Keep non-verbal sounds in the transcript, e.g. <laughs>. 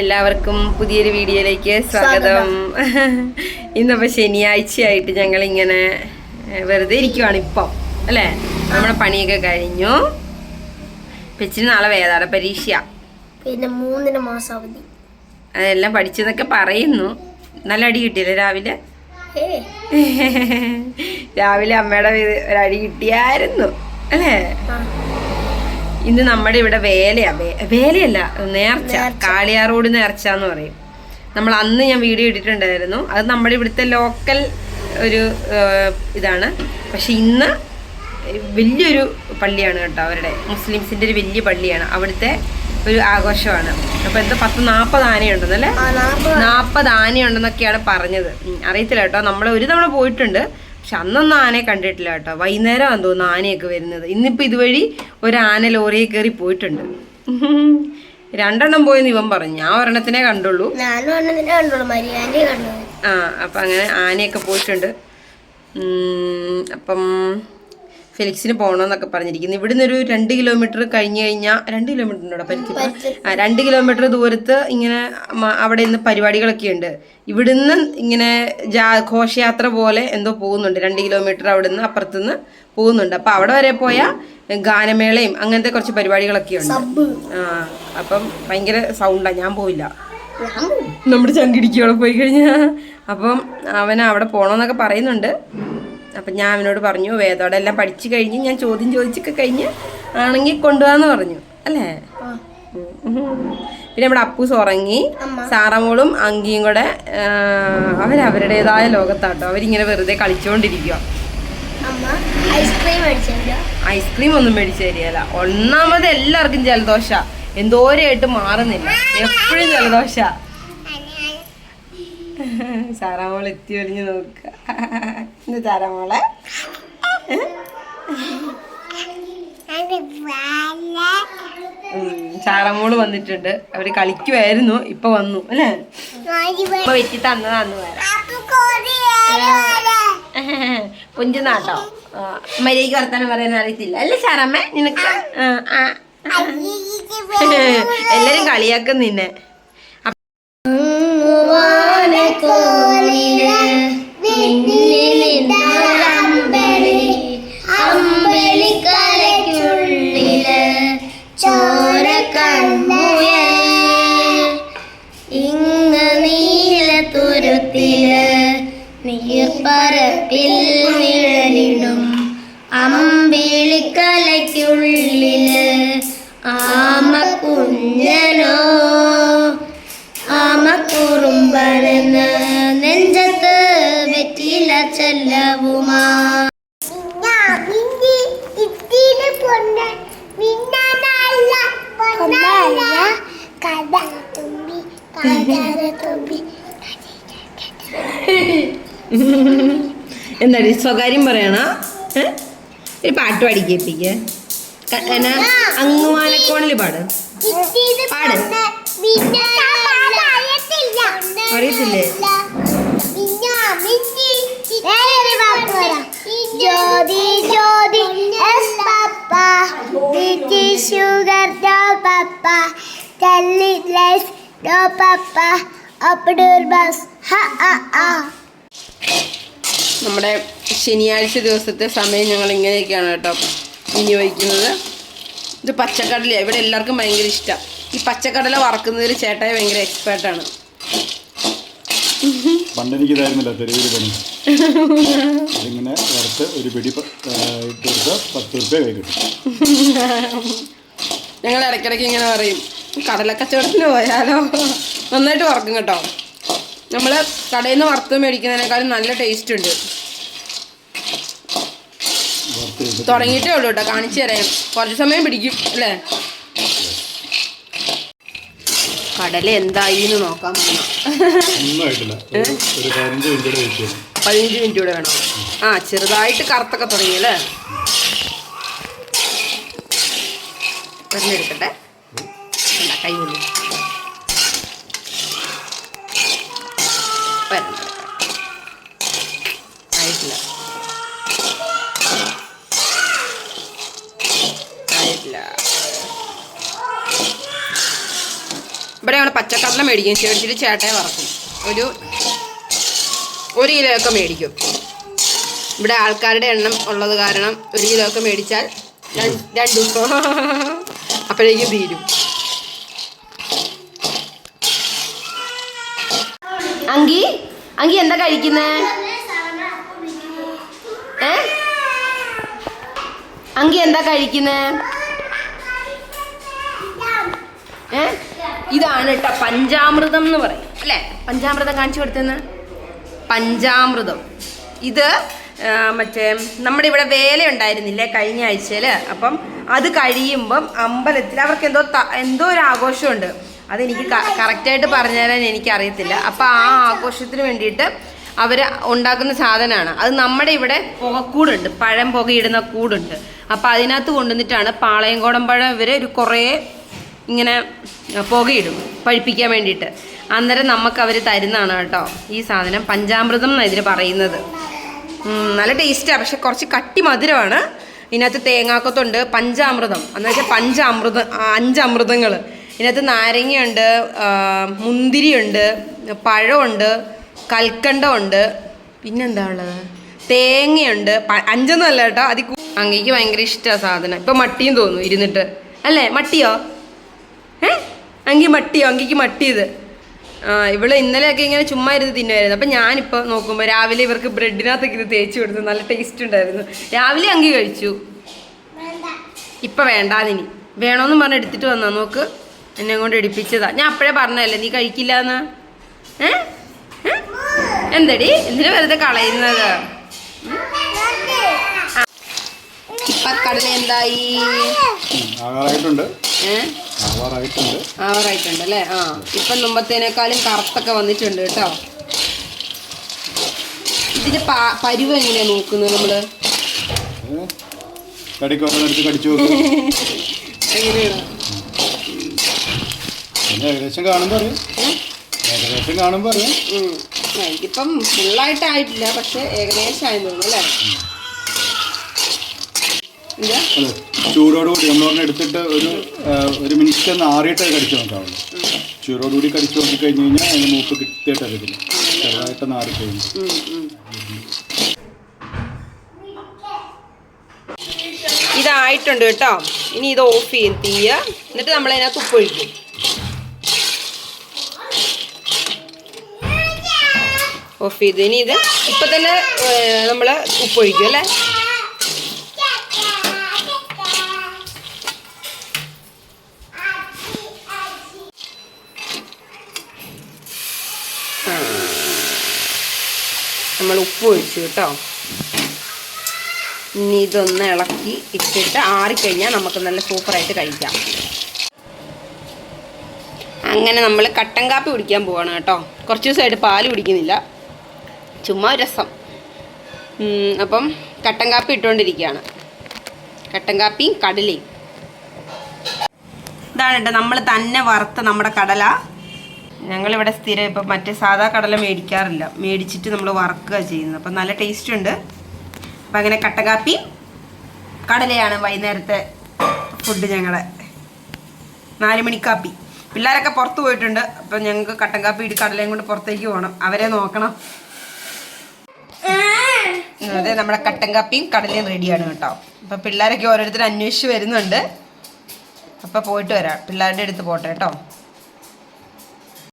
എല്ലാവർക്കും പുതിയൊരു വീഡിയോയിലേക്ക് സ്വാഗതം. ഇന്നിപ്പോൾ ശനിയാഴ്ചയായിട്ട് ഞങ്ങൾ ഇങ്ങനെ വെറുതെ ഇരിക്കുവാണ് ഇപ്പം അല്ലേ? നമ്മുടെ പണിയൊക്കെ കഴിഞ്ഞു. പെച്ചിന് നാളെ വേദാട പരീക്ഷ പിന്നെ മൂന്നിന് മാസം അവധി അതെല്ലാം പഠിച്ചതൊക്കെ പറയുന്നു. നല്ല അടി കിട്ടിയല്ലേ രാവിലെ? <laughs> രാവിലെ അമ്മയുടെ ഒരടി കിട്ടിയായിരുന്നു അല്ലേ? ഇന്ന് നമ്മുടെ ഇവിടെ വേലയാ. വേലയല്ല നേർച്ച. കാളിയാർ കാളിയാറോട് നേർച്ച എന്ന് പറയും. നമ്മൾ അന്ന് ഞാൻ വീഡിയോ ഇട്ടിട്ടുണ്ടായിരുന്നു. അത് നമ്മുടെ ഇവിടുത്തെ ലോക്കൽ ഒരു ഇതാണ്. പക്ഷെ ഇന്ന് വലിയൊരു പള്ളിയാണ് കേട്ടോ അവരുടെ. മുസ്ലിംസിന്റെ ഒരു വലിയ പള്ളിയാണ്. അവിടുത്തെ ഒരു ആഘോഷമാണ്. അപ്പൊ എന്താ പത്ത് നാൽപ്പത് ആനയുണ്ടെന്നല്ലേ നാൽപ്പത് നാൽപ്പത് ആനയുണ്ടെന്നൊക്കെയാണ് പറഞ്ഞത്. അറിയത്തില്ല കേട്ടോ. നമ്മൾ ഒരു തവണ പോയിട്ടുണ്ട്. പക്ഷെ അന്നൊന്നും ആനയെ കണ്ടിട്ടില്ല കേട്ടോ. വൈകുന്നേരമാണ് തോന്നുന്നു ആനയൊക്കെ വരുന്നത്. ഇന്നിപ്പോൾ ഇതുവഴി ഒരു ആന ലോറിയെ കയറി പോയിട്ടുണ്ട്. രണ്ടെണ്ണം പോയെന്ന് ഇവൻ പറഞ്ഞു. ഞാൻ ഒരെണ്ണത്തിനെ കണ്ടുള്ളൂ. ആ അപ്പം അങ്ങനെ ആനയൊക്കെ പോയിട്ടുണ്ട്. അപ്പം ഫെലിക്സിന് പോകണമെന്നൊക്കെ പറഞ്ഞിരിക്കുന്നു. ഇവിടുന്ന് ഒരു രണ്ട് കിലോമീറ്റർ കഴിഞ്ഞു കഴിഞ്ഞാൽ രണ്ട് കിലോമീറ്റർ ഉണ്ടോ പരിക്ക് രണ്ട് കിലോമീറ്റർ ദൂരത്ത് ഇങ്ങനെ അവിടെ നിന്ന് പരിപാടികളൊക്കെ ഉണ്ട്. ഇവിടുന്ന് ഇങ്ങനെ ജാ ഘോഷയാത്ര പോലെ എന്തോ പോകുന്നുണ്ട്. രണ്ട് കിലോമീറ്റർ അവിടുന്ന് അപ്പുറത്തുനിന്ന് പോകുന്നുണ്ട്. അപ്പം അവിടെ വരെ പോയാൽ ഗാനമേളയും അങ്ങനത്തെ കുറച്ച് പരിപാടികളൊക്കെ ഉണ്ട്. ആ അപ്പം ഭയങ്കര സൗണ്ടാണ് ഞാൻ പോയില്ല. നമ്മുടെ ചങ്കിടിക്ക് പോയി കഴിഞ്ഞാൽ അപ്പം അവൻ അവിടെ പോകണമെന്നൊക്കെ പറയുന്നുണ്ട്. അപ്പം ഞാൻ അവനോട് പറഞ്ഞു വേദോടെ എല്ലാം പഠിച്ചു കഴിഞ്ഞ് ഞാൻ ചോദ്യം ചോദിച്ചൊക്കെ കഴിഞ്ഞ് ആണെങ്കിൽ കൊണ്ടുപോകാന്ന് പറഞ്ഞു അല്ലേ? പിന്നെ നമ്മുടെ അപ്പൂസ് ഉറങ്ങി. സാറമോളും അങ്കിയും കൂടെ അവരവരുടേതായ ലോകത്താട്ടോ. അവരിങ്ങനെ വെറുതെ കളിച്ചുകൊണ്ടിരിക്കുക ഐസ്ക്രീം ഒന്നും മേടിച്ചു തരികയല്ല. ഒന്നാമത് എല്ലാവർക്കും ജലദോഷ. എന്തോരമായിട്ട് മാറുന്നില്ല. എപ്പോഴും ജലദോഷ. സാറാമോൾ എത്തി ഒലിഞ്ഞ് നോക്കുക എന്താ സാറാമോളെ. സാറാമോൾ വന്നിട്ടുണ്ട്. അവർ കളിക്കുമായിരുന്നു ഇപ്പൊ വന്നു അല്ലേ? ഇപ്പൊ വെറ്റി തന്നതാന്ന് വരാം കുഞ്ചുനാട്ടോ മര്യാദയ്ക്ക് വർത്താനം പറയാൻ അറിയത്തില്ല. അല്ലേ സാറമ്മ? നിനക്ക്. <laughs> എല്ലാരും കളിയാക്കും നിന്നെ. ചെല്ലവുമാ. <laughs> എന്താടി സ്വകാര്യം പറയണ? ഒരു പാട്ട് പാടി കേൾപ്പിക്ക എന്നാ അങ്ങുമാനക്കോണിൽ പാട്. പാട്. അറിയത്തില്ലേ? Johny Johny yes papa sugar ഡോ പപ്പ ടെല്ലി ലൈസ് ഡോ പപ്പ അപ്പടൂർ ബസ് ഹ ആ ആ നമ്മുടെ ശനിയാഴ്ച ദിവസത്തെ സമയം ഞങ്ങൾ ഇങ്ങനെയൊക്കെയാണ് കേട്ടോ വിനിയോഗിക്കുന്നത് ഇത് പച്ചക്കടല ഇവിടെ എല്ലാവർക്കും ഭയങ്കര ഇഷ്ടം. ഈ പച്ചക്കടല വറക്കുന്നതിൽ ചേട്ടായി ഭയങ്കര എക്സ്പേർട്ടാണ് പണ്ട് എനിക്ക് ഇതായിരുന്നില്ല തെരുവിൽ പണി. അതിങ്ങനെ വറുത്ത് ഒരു പിടി ഇട്ടുകൊടുത്ത ആ, ഇട്ട് കൊടുത്താൽ പത്ത് റുപ്യ കൈ കിട്ടും. ഞങ്ങൾ ഇടയ്ക്കിടയ്ക്ക് ഇങ്ങനെ പറയും കടലക്കച്ചവടത്തിന് പോയാലോ? നന്നായിട്ട് വറക്കും കേട്ടോ. നമ്മൾ കടയിൽ നിന്ന് വറുത്ത് മേടിക്കുന്നതിനേക്കാളും നല്ല ടേസ്റ്റ് ഉണ്ട്. തുടങ്ങിയിട്ടേ ഉള്ളൂ കേട്ടോ കാണിച്ചു തരാം. കുറച്ച് സമയം പിടിക്കും അല്ലേ? കടല എന്തായി എന്ന് നോക്കാൻ പതിനഞ്ച് മിനിറ്റ് കൂടെ വേണം? ആ ചെറുതായിട്ട് കറുത്തൊക്കെ തുടങ്ങിയല്ലേ പറഞ്ഞെടുക്കട്ടെ കൈ കൊണ്ടു. ഞങ്ങൾ പച്ചക്കടല മേടിക്കും മേടിച്ചിട്ട് ചേട്ടയെ വറക്കും. ഒരു ഒരു കിലോ ഒക്കെ മേടിക്കും. ഇവിടെ ആൾക്കാരുടെ എണ്ണം ഉള്ളത് കാരണം ഒരു കിലോ ഒക്കെ മേടിച്ചാൽ രണ്ട് ദിവസം <laughs> അപ്പോഴേക്കും തീരും. അങ്കി അങ്കി എന്താ കഴിക്കുന്നേ? അങ്കി എന്താ കഴിക്കുന്നേ? ഏ? ഇതാണ് കേട്ടോ പഞ്ചാമൃതം എന്ന് പറയും. അല്ലേ? പഞ്ചാമൃതം കാണിച്ചു കൊടുത്തെന്ന് പഞ്ചാമൃതം. ഇത് മറ്റേ നമ്മുടെ ഇവിടെ വേല ഉണ്ടായിരുന്നില്ലേ കഴിഞ്ഞ ആഴ്ചയിൽ അപ്പം അത് കഴിയുമ്പം അമ്പലത്തിൽ അവർക്ക് എന്തോ എന്തോ ഒരു ആഘോഷമുണ്ട്. അതെനിക്ക് കറക്റ്റായിട്ട് പറഞ്ഞു തരാൻ എനിക്കറിയത്തില്ല. അപ്പം ആ ആഘോഷത്തിന് വേണ്ടിയിട്ട് അവർ ഉണ്ടാക്കുന്ന സാധനമാണ്. അത് നമ്മുടെ ഇവിടെ പുകക്കൂടുണ്ട്. പഴം പുകയിടുന്ന കൂടുണ്ട്. അപ്പം അതിനകത്ത് കൊണ്ടുവന്നിട്ടാണ് പാളയം പഴം ഇവർ ഒരു കുറേ ഇങ്ങനെ പുകയിടും പഴിപ്പിക്കാൻ വേണ്ടിയിട്ട്. അന്നേരം നമുക്ക് അവർ തരുന്നതാണ് കേട്ടോ ഈ സാധനം. പഞ്ചാമൃതം എന്നാണ് ഇതിന് പറയുന്നത്. നല്ല ടേസ്റ്റാണ് പക്ഷെ കുറച്ച് കട്ടി മധുരമാണ്. ഇതിനകത്ത് തേങ്ങാക്കത്തുണ്ട് പഞ്ചാമൃതം. എന്ന് വെച്ചാൽ പഞ്ചാമൃതം അഞ്ചമൃതങ്ങൾ ഇതിനകത്ത് നാരങ്ങയുണ്ട് മുന്തിരിയുണ്ട് പഴമുണ്ട് കൽക്കണ്ടമുണ്ട് പിന്നെന്താ ഉള്ളത് തേങ്ങയുണ്ട് അഞ്ചൊന്നും അല്ല കേട്ടോ. അതി അങ്ങേക്ക് ഭയങ്കര ഇഷ്ടമാണ് സാധനം. ഇപ്പം മട്ടിയും തോന്നുന്നു ഇരുന്നിട്ട്. അല്ലേ? മട്ടിയോ? അങ്കി മട്ടിയോ? അങ്കിക്ക് മട്ടിയത് ആ ഇവൾ ഇന്നലെയൊക്കെ ഇങ്ങനെ ചുമ്മാ ഇരുന്ന് തിന്നുമായിരുന്നു അപ്പം ഞാനിപ്പോൾ നോക്കുമ്പോൾ രാവിലെ ഇവർക്ക് ബ്രെഡിനകത്തേക്ക് ഇത് തേച്ച് കൊടുത്തു നല്ല ടേസ്റ്റ് ഉണ്ടായിരുന്നു. രാവിലെ അങ്കി കഴിച്ചു. ഇപ്പം വേണ്ടാതിനി. വേണമെന്ന് പറഞ്ഞ് എടുത്തിട്ട് വന്നാ? നോക്ക്. എന്നെ കൊണ്ട് എടുപ്പിച്ചതാ. ഞാൻ അപ്പോഴേ പറഞ്ഞല്ലേ നീ കഴിക്കില്ല എന്ന് ഏ? എന്തടി? എന്തിനാ വെറുതെ കളയുന്നത്? ഇപ്പൊ കടല എന്തായി? ആകാറായിട്ടുണ്ട് ഏ? ആവാറായിട്ടുണ്ട്. ആവറായിട്ടുണ്ട് അല്ലേ? ആ. ഇപ്പം മുമ്പത്തേനേക്കാളും കറുത്തൊക്കെ വന്നിട്ടുണ്ട് കേട്ടോ. ഇതിന്റെ പരുവ് എങ്ങനെയാ നോക്കുന്നത് നമ്മൾ? ഏകദേശം അറിയാം. ഏകദേശം അറിയാം. ഫുള്ളായിട്ടായിട്ടില്ല പക്ഷെ ഏകദേശം ആയിരുന്നു അല്ലേ? അതെ ചൂടോടുകൂടി പറഞ്ഞ എടുത്തിട്ട് ഒരു ഒരു മിനിറ്റ് ഒന്ന് ആറിയിട്ട് കടിച്ചു നോക്കാവുള്ളൂ. ചൂടോടുകൂടി കടിച്ചു നോക്കി കഴിഞ്ഞ് കഴിഞ്ഞാൽ അതിന് മൂപ്പ് കിട്ടിയിട്ട് അതിന് ചെറുതായിട്ടൊന്ന് ആറിക്കഴിഞ്ഞു. ഇതായിട്ടുണ്ട് കേട്ടോ. ഇനി ഇത് ഓഫ് ചെയ്യും തീയ എന്നിട്ട് നമ്മൾ അതിനകത്ത് ഉപ്പൊഴിക്കും ഓഫ് ചെയ്ത്. ഇനി ഇത് ഇപ്പൊ തന്നെ നമ്മൾ ഉപ്പൊഴിക്കും അല്ലേ? നമ്മൾ ഉപ്പ് ഒഴിച്ചു കേട്ടോ. ഇനി ഇതൊന്ന് ഇളക്കി ഇട്ടിട്ട് ആറിക്കഴിഞ്ഞാൽ നമുക്ക് നല്ല സൂപ്പറായിട്ട് കഴിക്കാം. അങ്ങനെ നമ്മൾ കട്ടൻ കാപ്പി കുടിക്കാൻ പോവാണ് കേട്ടോ. കുറച്ച് ദിവസമായിട്ട് പാൽ കുടിക്കുന്നില്ല. ചുമ്മാ രസം. അപ്പം കട്ടൻ കാപ്പി ഇട്ടുകൊണ്ടിരിക്കുകയാണ്. കട്ടൻ കാപ്പിയും കടലയും. ഇതാണ് നമ്മൾ തന്നെ വറുത്ത നമ്മുടെ കടല. ഞങ്ങളിവിടെ സ്ഥിരം ഇപ്പം മറ്റേ സാധാ കടല മേടിക്കാറില്ല. മേടിച്ചിട്ട് നമ്മൾ വറക്കുക ചെയ്യുന്നത്. അപ്പം നല്ല ടേസ്റ്റ് ഉണ്ട്. അപ്പം അങ്ങനെ കട്ടകാപ്പി കടലയാണ് വൈകുന്നേരത്തെ ഫുഡ് ഞങ്ങളെ. നാല് മണിക്കാപ്പി. പിള്ളേരൊക്കെ പുറത്ത് പോയിട്ടുണ്ട്. അപ്പം ഞങ്ങൾക്ക് കട്ടൻ കാപ്പി ഇടി കടലയും കൊണ്ട് പുറത്തേക്ക് പോകണം. അവരെ നോക്കണം. അതെ നമ്മുടെ കട്ടൻ കാപ്പിയും കടലയും റെഡിയാണ് കേട്ടോ. അപ്പം പിള്ളേരൊക്കെ ഓരോരുത്തർ അന്വേഷിച്ച് വരുന്നുണ്ട്. അപ്പം പോയിട്ട് വരാം. പിള്ളേരുടെ അടുത്ത് പോട്ടെ കേട്ടോ.